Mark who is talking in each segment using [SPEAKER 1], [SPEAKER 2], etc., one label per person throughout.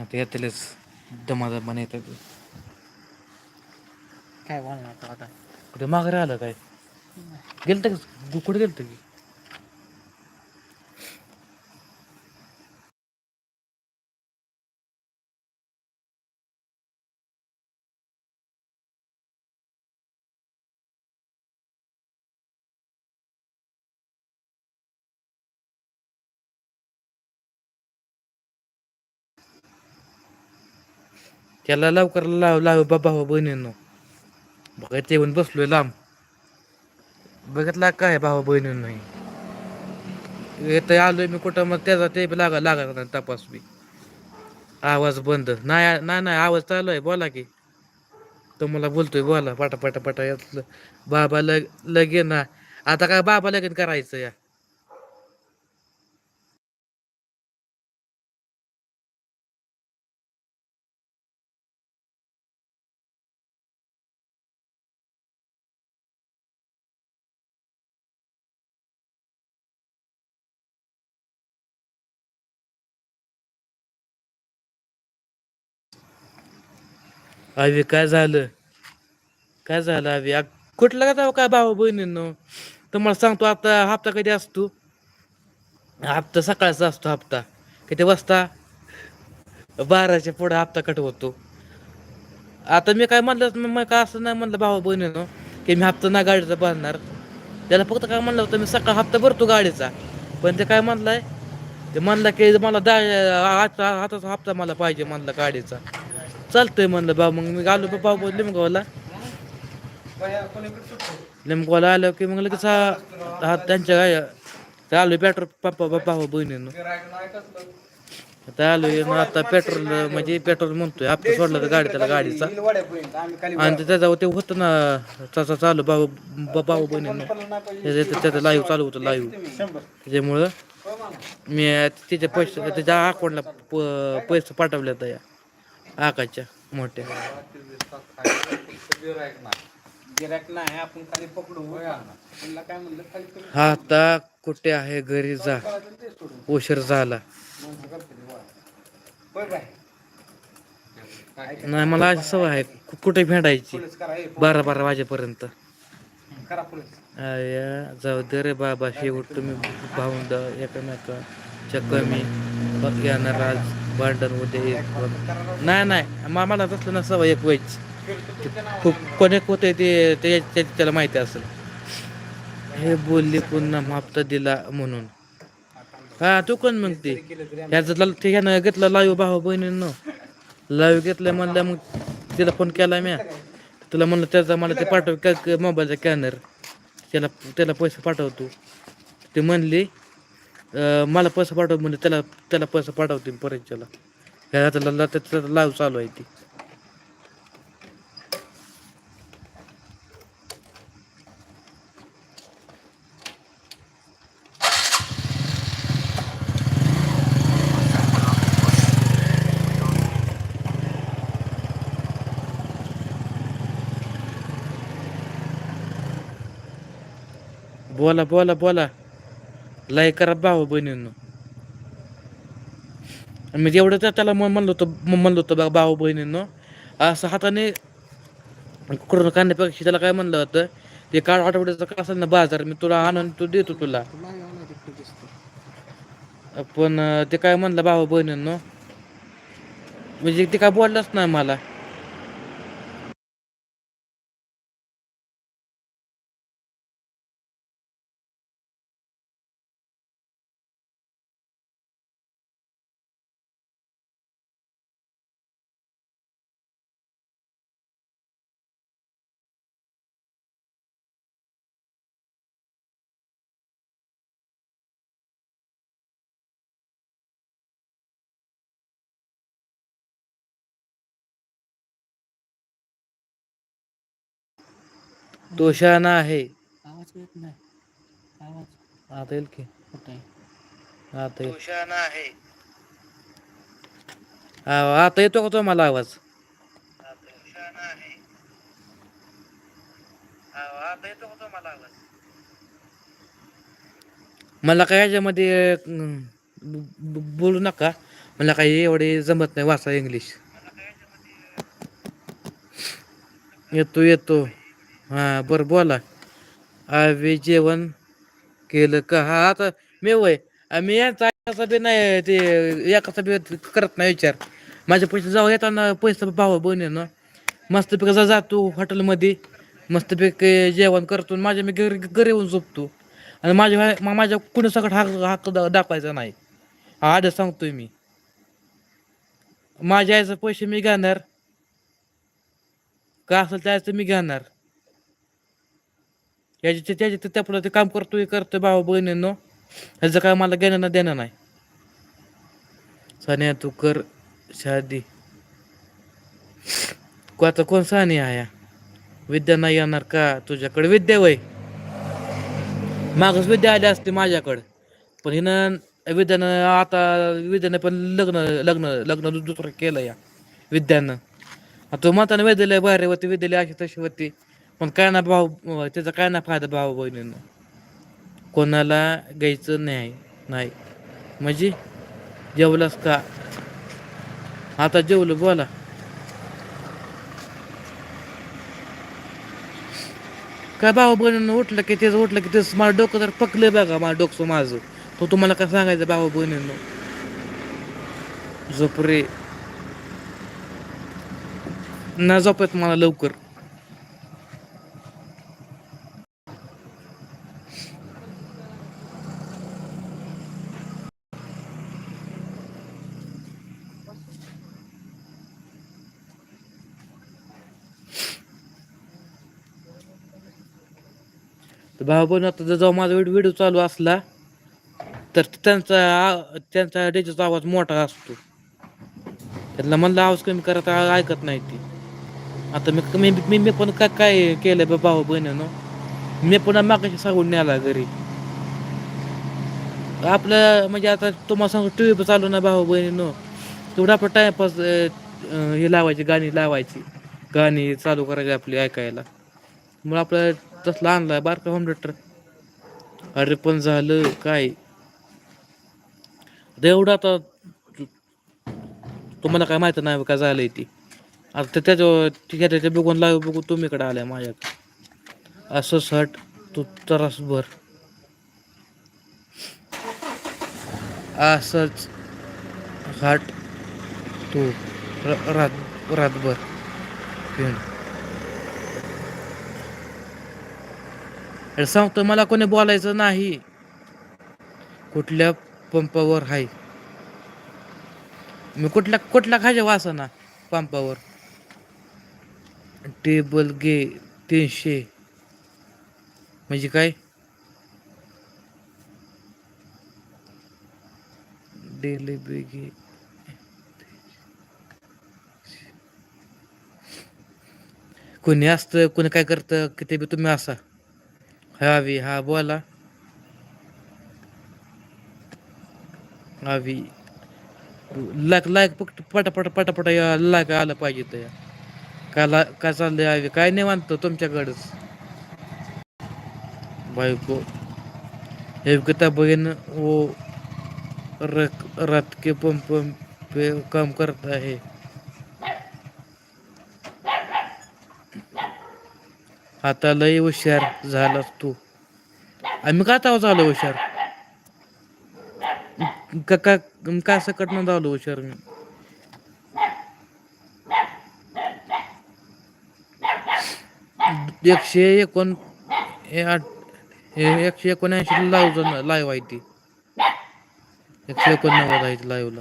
[SPEAKER 1] आता येतीलच दमादमाने येतात.
[SPEAKER 2] काय बोलणार आता?
[SPEAKER 1] कुठे माघारी आलं काय? गेलतं का? कुठे गेलतं की? त्याला लवकर लाव लाव बाबा हो बहिणींनो. बघत ते येऊन बसलोय लांब. बघितला काय भावा बहिणींनो येतं आलोय मी कुठं मग त्याचा ते बी लागा लागा नाही तपास बी. आवाज बंद. नाही नाही नाही आवाज चालू आहे बोला की. तुम्हाला बोलतोय बोला पाटा पाटा पाटा यातलं बाबा लग लगे ना. आता काय बाबा लगेन करायचं या? अवी काय झालं? काय झालं अवी कुठला कुठलं का काय भाऊ बहिणींनो? तुम्हाला सांगतो आता हप्ता कधी असतो? हप्ता सकाळचा असतो हप्ता. किती वाजता? बाराच्या पुढे हप्ता कट होतो. आता मी काय म्हणलं मग काय असं नाही म्हणलं भाऊ बहिणीनं की मी हप्ता ना गाडीचा भरणार. त्याला फक्त काय म्हणलं होतं मी सकाळ हप्ता भरतो गाडीचा. पण ते काय म्हणलंय? ते म्हणलं की मला दा आजचा हाताचा हप्ता मला पाहिजे म्हणलं गाडीचा. चालतंय म्हणलं भाऊ मग मी आलो बा भाऊ लिमगावला लिमगावला आलो की मग लगेच हा हा त्यांच्या गाय आलो पेट्रोल पप्पा बाबा भाऊ बहिणीनं. आता आलोय मग आता पेट्रोल म्हणजे पेट्रोल म्हणतोय हप्ता सोडला तर गाडी त्याला गाडीचा. आणि ते त्याचा ते होतं ना तसा चालू भाऊ भाऊ बहिणीनं. त्याचं लाईव्ह चालू होतं लाईव्ह त्याच्यामुळं मी तिच्या पैसे त्याच्या अकाउंटला प पैसे पाठवले आता या. आकाच्या मोठ्या.
[SPEAKER 2] गिराक नाही आपण खाली पकडू त्यांना काय म्हणलं खाली
[SPEAKER 1] हा आता कुठे आहे? घरी जा. उशीर झाला.
[SPEAKER 2] माणसं
[SPEAKER 1] नाही मला अशी सवय आहे. कु- कुठे भेटायची?
[SPEAKER 2] पोलीस करा हे
[SPEAKER 1] बारा बारा वाजेपर्यंत.
[SPEAKER 2] करा पोलीस
[SPEAKER 1] आया जाऊ दे रे बाबा. शेवट तुम्ही भाऊंड एकमेकाच्या कमी. मी येणार आज. भांडण उद्या नाही नाही. मा- मला तसलं ना सवय एक व्हायची खूप कोणी होते ते ते- त्याला माहिती असेल. हे बोलली पुन्हा हप्ता दिला म्हणून. हा तू कोण मग ते ह्याचं ते ह्यानं घेतलं लाईव्ह भाऊ बहिणीनं. लाईव्ह घेतलं म्हणलं मग तिला फोन केला मी तुला म्हणलं त्याचा मला ते पाठव मोबाईलचा कॅनर. त्याला त्याला पैसे पाठवतो ते म्हणली मला पैसे पाठव म्हणजे त्याला त्याला पैसे पाठवते परत त्याला. ह्या त्याला त्याचा लाईव्ह चालू आहे ती. बोला बोला बोला. लाईक करा भाऊ बहिणींनो. मी जेवढं त्या त्याला म्हणलं होतं म्हणलं होतं बा भाऊ बहिणींनो असं हाताने करून काढण्यापेक्षा त्याला काय म्हणलं होतं ते काळ आठवड्याचं काय असेल ना बाजार मी तुला आणून तो देतो तुला. पण ते काय म्हणलं भाऊ बहिणींनो म्हणजे ते काय बोललंच नाही मला. तो शहाणा आहे.
[SPEAKER 2] आवाज येत नाही. आवाज
[SPEAKER 1] आता येईल की?
[SPEAKER 2] कुठं आहे?
[SPEAKER 1] आता आता येतो का तो मला आवाज? मला काय याच्यामध्ये बोलू नका. मला काही एवढे जमत नाही वाचा इंग्लिश. येतो येतो. हां बरं बोला. आम्ही जेवण केलं का? हा आता मी वय मी यांचा एकाचा बी नाही ते एकाचा बी करत नाही विचार. माझे पैसे जाऊ येताना पैसे भावा बहिणीनं मस्तपैकी जा जातो हॉटेलमध्ये मस्तपैकी जेवण करतो आणि माझ्या मी घरी घरी येऊन झोपतो. आणि माझ्या मा- माझ्या कुणी सगळं हाक हाक दा- दाखवायचा नाही. हा आधीच सांगतोय मी. माझ्या आईचं पैसे मी घेणार. का असेल त्याचं मी घेणार. याचे त्याचे त्यापुढं ते काम करतोय करतोय भाऊ बहिणींनो. ह्याचं काय मला घेणं ना देणं नाही. सानिया तू कर शादी. को आता कोण सानिया आहे? विद्या नाही येणार का? तुझ्याकडे विद्या वय. मागच विद्या आली असते माझ्याकडं. पण हिनं विद्यानं आता विद्यानं पण लग्न लग्न लग्न दु- दुसरं केलं या. विद्यानं. तू तो म्हणताना विद्यालय बाहेर होती विद्यालय अशी तशी होती. पण काय ना भाऊ त्याचा काय ना फायदा भाऊ बहिणीनं? कोणाला घ्यायचं नाही नाही. म्हणजे जेवलास का? आता जेवलं बोला. काय भाऊ बहिणीनं उठलं की तेच उठलं की तेच. माझं डोकं तर पकलं बघा माझं डोकं माझं. तो तुम्हाला काय सांगायचं भाऊ बहिणीनं? झोप रे. ना झोपत मला लवकर. भाऊ बहिणी आता जर जेव्हा माझा व्हिडिओ चालू असला तर त्यांचा आ- त्यांचा डेजाचा आवाज मोठा असतो. त्यांना म्हणलं आवाज कमी करत ऐकत नाही ती. आता मी मी मी मी पण काय काय केलं बा भाऊ बहिणीनं? मी पण मागाशी सांगून न्याला घरी. आपलं म्हणजे आता तुम्हाला सांगू टी व्ही चालू ना भाऊ बहिणीनं? तेवढं आपलं टाइमपास हे लावायची गाणी लावायची. गाणी चालू करायची आपली ऐकायला. मग आपलं तसला आणलाय बारका होम थिएटर अरे पण झालं काय? एवढं आता तुम्हाला काय माहिती नाही काय झालंय ती. आता त्याच्या ठीक आहे त्याच्या बघून लाईव्ह बघून तुम्ही इकडे आलाय माझ्याकडे असं सट तू तरास भर असंच हाट तू रात रातभर अरे सांगतो मला कोणी बोलायचं नाही. कुठल्या पंपावर आहे मी कुठल्या कुठला खायच्या वासना पंपावर? टेबल घे तीनशे. म्हणजे काय? डेली घे कोणी असतं कोणी काय करतं किती बी तुम्ही असा. हवी हा बोला हवी लाक लाक पट पटापट पटापट या लाक आलं पाहिजे तर या काय ला काय चाललंय हवी काय नाही मानतो तुमच्याकडंच बायको हे कथा बहीण वो रक रात के पंप पे काम करत आहे आता लय हुशार झालास तू. आम्ही का ताव झालो हुशार? का का सकटनं सकट न झालो हुशार मी? एकशे एकोण आठ एकशे एकोणऐंशी लाईव्ह लाईव्ह आहे ती. एकशे एकोणनव्वद आहे लाईव्हला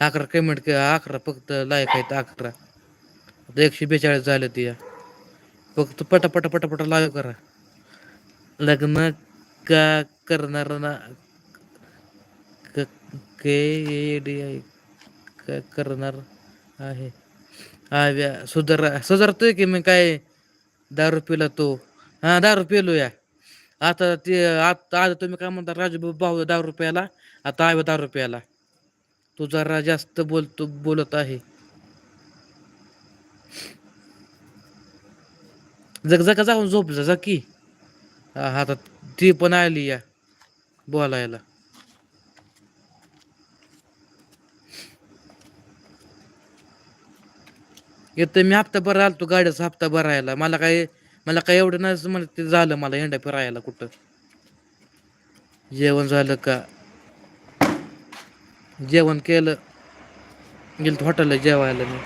[SPEAKER 1] अकरा कमेंट अकरा फक्त लाईक आहेत अकरा. आता एकशे बेचाळीस झाले ती. या फक्त पटा पटा पटा पटा करा. लग्न का करणार ना क- के ए डी आय का करणार आहे. आव्या सुधार सुधारतोय की मी काय? दारू पिला तो. हा दारू पिलो या. आता ते आता आज तुम्ही काय म्हणता राजू भाऊ दारू रुपयाला आता आव्या दारू रुपयाला तू जरा जास्त बोलतो बोलत आहे. जगजगा जाऊन झोप जा की. आता ती पण आली या बोलायला. येतं मी हप्ता भर आलतो गाड्याचा हप्ता भरायला. मला काय मला काय एवढं नाही मला ते झालं मला हेंडा फिरायला कुठं. जेवण झालं का? जेवण केलं. गेलं हॉटेलला जेवायला मी.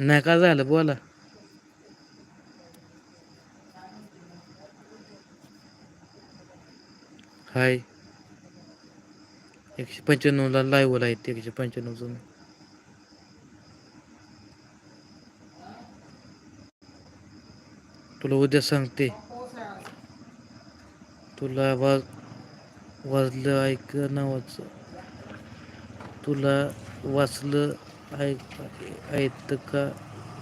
[SPEAKER 1] नाही का झालं? बोला. हाय. एकशे पंच्याण्णवला लाईव्हला आहेत एकशे पंच्याण्णव जण. तुला उद्या सांगते. तुला वाज वाजलं ऐक नावाचं. तुला वाचलं ऐक का?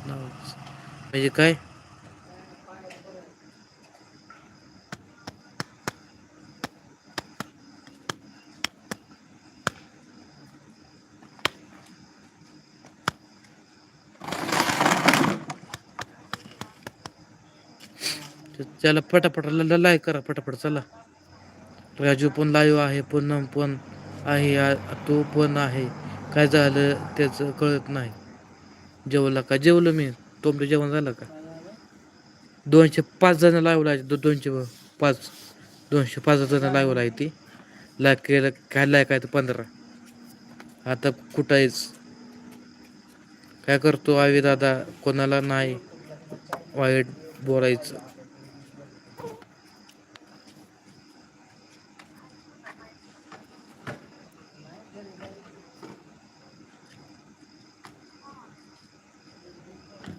[SPEAKER 1] म्हणजे काय? त्याला पटापट लाईक करा पटापट चला. राजू पण लाईव्ह आहे पूनम पण आहे तो पण आहे. काय झालं त्याचं कळत नाही. जेवला का? जेवलं मी. तुमचं जेवण झालं का? दोनशे पाच जण लावलं आहे. दो दोनशे पाच दोनशे पाच जण लावलं आहे ती. लाईक केलं काय लायक आहे तर पंधरा. आता कुठं आहेच काय करतो? आवी दादा कोणाला नाही? वाईट बोलायचं.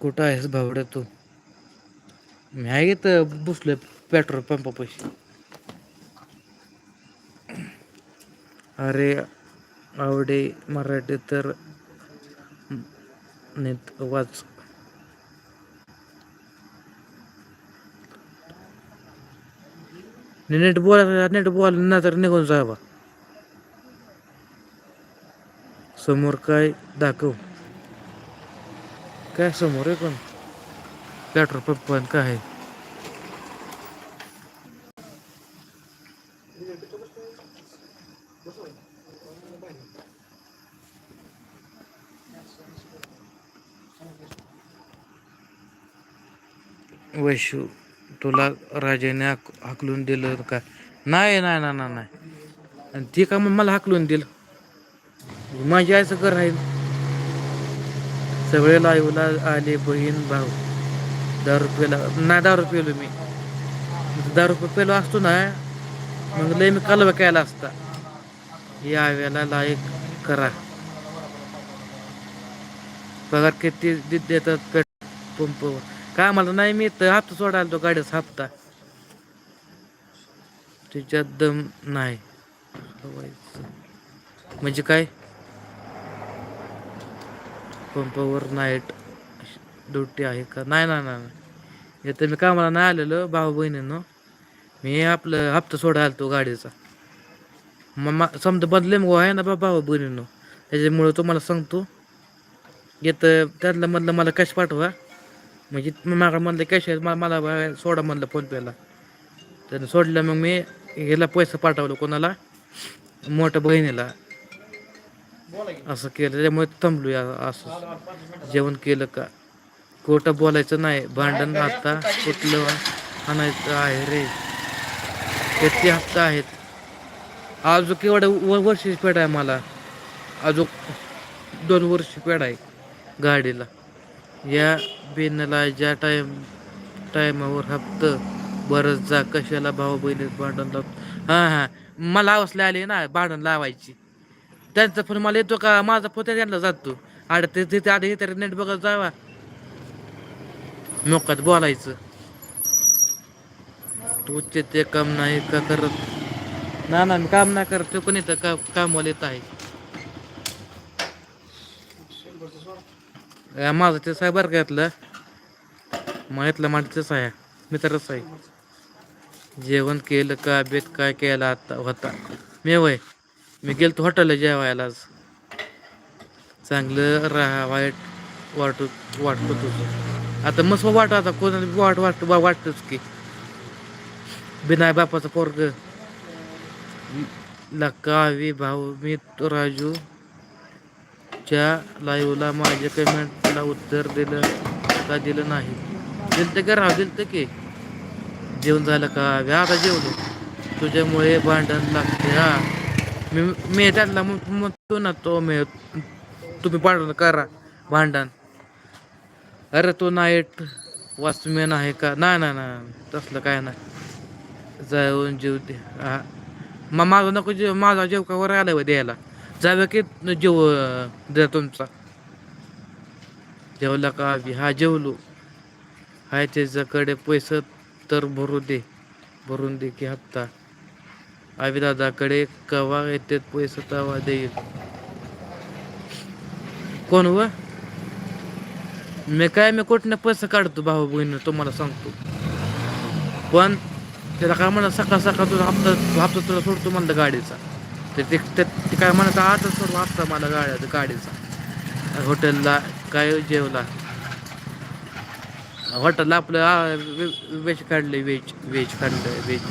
[SPEAKER 1] कुठं आहेस भावड्या तू? मी आहे घेत बसलोय पेट्रोल पंपापाशी अरे आवडे मराठी तर नेत वाच. नेट बोला नेट बोला ना तर निघून जावा समोर काय दाखव. काय समोर आहे पण पेट्रोल पंप पण काय आहे? वैशू तुला राजाने हाकलून दिलं का? नाही नाही नाही नाही आणि ती का मग मला हाकलून दिलं? माझी आईचं घर आहे. सगळे लाईवला आले बहीण भाऊ. दारू पेला नाही दारू पेलो मी. दारू रुपये पेलो असतो ना मग लय मी कालवा केला असता. या वेळेला लाईक करा. पगार किती देतात पेट्रोल पंपवर काय मला नाही मी तर हप्ता सोडायला तो गाडीचा हप्ता. तिच्यात दम नाही. म्हणजे काय? पंपावर नाईट ड्युटी आहे का? नाही नाही नाही नाही. मी कामाला नाही आलेलो भाऊ बहिणीनं. मी आपलं हप्ता सोडायला तो गाडीचा. मग मा- समजा बदले मग आहे ना बा भाऊ बहिणीनं. त्याच्यामुळं तुम्हाला सांगतो. येतं त्यातलं मधलं मला कॅश पाठवा. म्हणजे माझ्या म्हणलं कॅश आहे मला मला बा- सोडा म्हणलं फोनपेला. त्यानं सोडलं मग मी ह्याला पैसे पाठवलं कोणाला? मोठ्या बहिणीला. असं केलं त्याच्यामुळे थांबलो या असं. जेवण केलं का? खोटं बोलायचं नाही. भांडण आता कुठलं आणायचं आहे रे? किती हप्ता आहेत? अजून केवढं व वर्षाची पेड आहे मला. अजून दोन वर्ष पेड आहे गाडीला. या बिनला ज्या टाईम टायमावर हप्त बरंच जा कशाला भाऊ बहिणीत भांडण लावतो? हां हां. मला हवसले आले ना भांडण लावायची. त्यांचा फोन मला येतो का? माझा फोन त्यांना जातो. आड ते तिथे आधी तर नेट बघत जावा. मोकात बोलायचं. तू ते काम नाही का करत? ना ना मी काम नाही करत. तो कोणी तर का कामवाला येत आहे. माझं ते साहेब बरं का यातलं? मग यातलं माझं तेच आहे. मित्रच आहे. जेवण केलं का बेत काय केला आता होता? मी वय मी गेलतो हॉटेलला जेवायला आज. चांगलं राहा वाईट वाटत वाटतो तुझं. आता मस्त वाट आता कोणाला वाट वाट वाटतच की. बिनाय बापाचं पोरग. लकावी भाऊ मी राजू. च्या लाईव्हला माझ्या पेमेंटला उत्तर दिलं का दिलं नाही? दिलं तर का राव दिलं की. जेवण झालं का? आता जेवलो. तुझ्यामुळे भांडण लागते हा. मी मी त्यातला मग म्हणतो ना तो मी तुम्ही भांडण करा भांडण. अरे तो नाईट वाचमेन आहे का? नाही नाही नाही तसलं काय नाही. जाऊन जेव दे. हा. मग माझा नको जेव माझा जेव का वर आलाय द्यायला? जाऊया की जेव द्या तुमचा? जेवला का अभि हा जेवलो. हाय त्याच्याकडे पैसे तर भरू दे. भरून दे की हप्ता. अभि दादाकडे कवा येते पैसे तवा देईल. कोण व? मी काय मी कुठनं पैसे काढतो भाऊ बहिणी तुम्हाला सांगतो. पण त्याला काय म्हणा सकाळ सकाळ तुझा हप्ता हप्ता तुला सोडतो म्हणलं गाडीचा. तर ते ते काय म्हणत आता सोडतो हप्ता मला गाड्या गाडीचा. हॉटेलला काय जेवला? हॉटेलला आपलं वेज काढलं व्हेज काढले व्हेज व्हेज काढलं व्हेज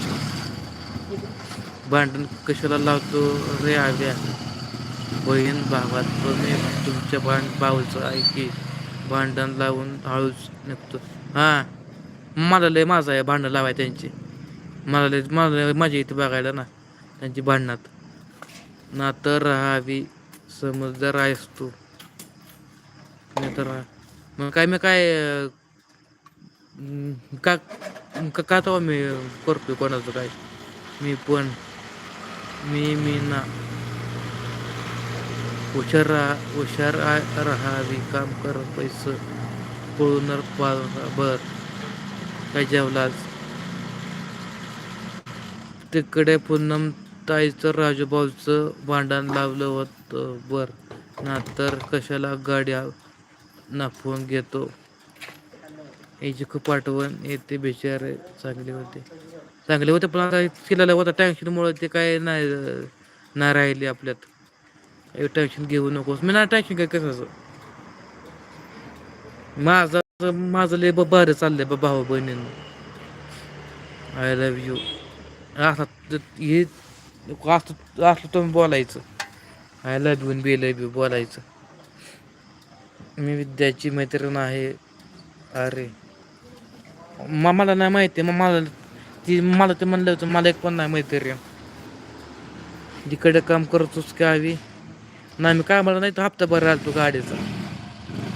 [SPEAKER 1] भांडण कशाला लावतो? रे आव्या. बहीण भावात तुम्ही तुमच्या भांड भाऊचं ऐकी भांडण लावून हळूच निघतो. हां. मला लय माझा आहे भांडण लावाय त्यांची. मला लय मला लय इथे बघायला ना त्यांची भांडणात. ना तर राहावी समजदार आहेस तू. नाही तर मग काय मी काय का का तो मी करतो कोणाचं काय? मी पण मी मी ना हुशार राहा हुशार राहावी काम कर पैसे पळून बर काय जेवलाच तिकडे पूनम ताईचं राजूभाऊचं भांडण लावलं होतं बर. ना तर कशाला गाड्या नाफवून घेतो? याची खूप आठवण येते बिचारे चांगले होते. चांगले होते पण आता केलेलं होता टेन्शनमुळे ते काय नाही नाही राहिले आपल्यात. काही टेन्शन घेऊ नकोस. मी नाही टेन्शन काय कसं माझं माझं लय बरं चाललंय बा भाऊ बहिणीनं. आय लव्ह यू असं हे असं असलं तुम्ही बोलायचं. आय लव्ह यू बी लव्ह यू बोलायचं. मी विद्याची मैत्रीण आहे. अरे. मला नाही माहिती मग मला ती मला ते म्हणलं होतं मला एक पण नाही मैत्रीण तिकडे काम करतोस का हवी नाही मी काय मला नाही तर हप्ता भर राहतो गाडीचा.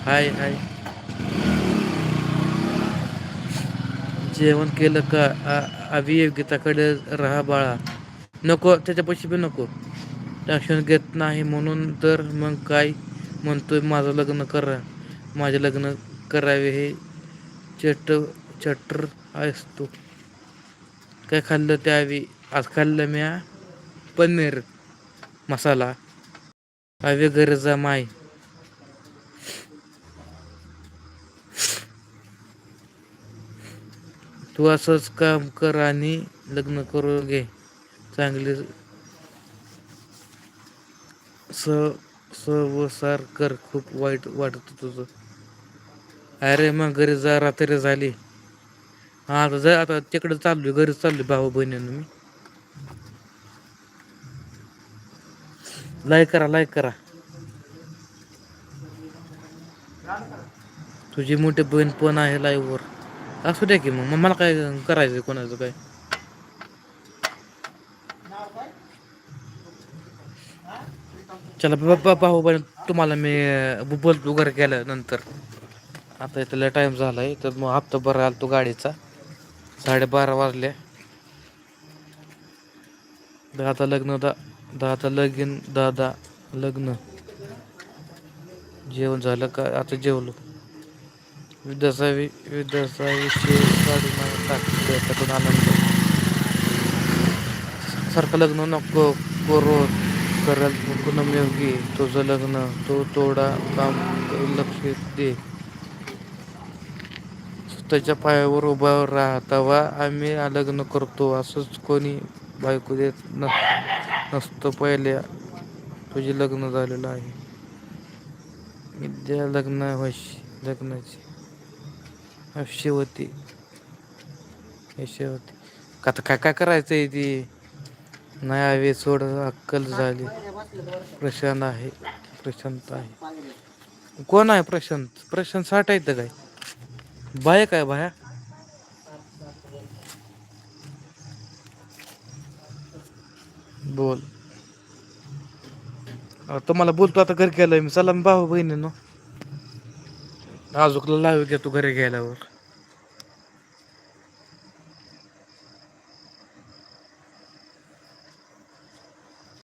[SPEAKER 1] हाय हाय. जेवण केलं का? आ- अभियोगिताकडे राहा बाळा. नको त्याच्यापाशी बी नको. टेन्शन घेत नाही म्हणून तर मग काय? म्हणतोय माझं लग्न करा. माझे लग्न करावे हे चट चटर असतो. काय खाल्लं त्यावी आज खाल्लं म्या पनीर मसाला. हवे गरजा माय. तू असंच काम कर आणि लग्न करू घे. चांगले स सवसार कर. खूप वाईट वाटत तुझं. अरे मग गरजा रात्री झाली. हा आता जर आता तिकडं चाललोय घरी चाललोय भाऊ बहिणीनं मी. लाईक करा लाईक करा. तुझी मोठी बहीण पण आहे लाईव्हवर असू द्या की मग मग मला काय करायचं कोणाचं काय? चला बाबा भाऊ बहीण तुम्हाला मी अं, बोलतो वगैरे केल्यानंतर. आता इथला टाईम झाला आहे तर मग हप्ता बरं आला तो गाडीचा. साडेबारा वाजल्या दहाचा लग्न दा दहाचा लगीन दादा लग्न. जेवण झालं का? आता जेवलो. विद्यासा विद्यासा विषय काढून टाकले. त्यातून आनंद. सारखं लग्न नको करो. करल पूनम योगी तुझं लग्न तो तोडा काम लक्ष दे. स्वतःच्या पायावर उभा राहा तेव्हा आम्ही लग्न करतो. असंच कोणी बायको देत नसतं. पहिल्या तुझे लग्न झालेलं आहे. विद्या लग्न वशी लग्नाची हर्षवती यशवती का आता काय काय करायचं आहे ती? नाही हवे सोड अक्कल झाली. प्रशांत आहे. प्रशांत आहे. कोण आहे प्रशांत? प्रशांत साठ आहे काय? बाया काय बाया? बोल. तुम्हाला बोलतो आता घरी गेलोय मी. चला भाऊ बहिणीनो आजूकला लावी घ्या तू घरी गेल्यावर.